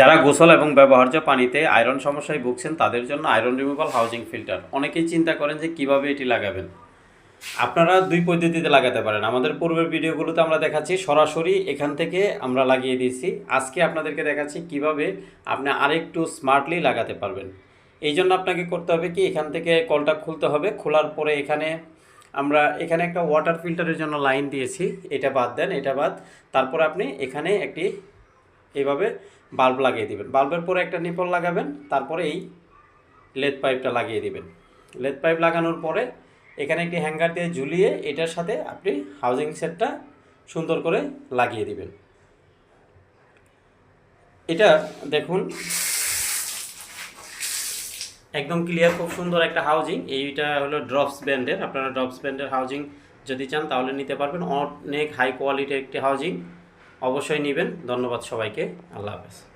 যারা গোসল এবং ব্যবহার্য পানিতে আয়রন সমস্যায় ভুগছেন, তাদের জন্য আয়রন রিমুভাল হাউজিং ফিল্টার অনেকেই চিন্তা করেন যে কীভাবে এটি লাগাবেন। আপনারা দুই পদ্ধতিতে লাগাতে পারেন। আমাদের পূর্বের ভিডিওগুলোতে আমরা দেখাচ্ছি, সরাসরি এখান থেকে আমরা লাগিয়ে দিয়েছি। আজকে আপনাদেরকে দেখাচ্ছি কীভাবে আপনি আরেকটু স্মার্টলি লাগাতে পারবেন। এই জন্য আপনাকে করতে হবে কি, এখান থেকে কলটা খুলতে হবে। খোলার পরে এখানে আমরা, এখানে একটা ওয়াটার ফিল্টারের জন্য লাইন দিয়েছি। এটা বাদ দেন, এটা বাদ। তারপর আপনি এখানে একটি এইভাবে বাল্ব লাগিয়ে দিবেন। বাল্বের পরে একটা নিপল লাগাবেন, তারপরে এই লেদ পাইপটা লাগিয়ে দিবেন। লেদ পাইপ লাগানোর পরে এখানে একটি হ্যাঙ্গার দিয়ে ঝুলিয়ে এটার সাথে আপনি হাউজিং সেটটা সুন্দর করে লাগিয়ে দিবেন। এটা দেখুন, একদম ক্লিয়ার খুব সুন্দর একটা হাউজিং এইটা হলো ড্রপস ব্যান্ডের আপনারা ড্রপস ব্যান্ডের হাউজিং যদি চান তাহলে নিতে পারবেন। অনেক হাই কোয়ালিটির একটি হাউজিং অবশ্যই নেবেন। ধন্যবাদ সবাইকে। আল্লাহ হাফেজ।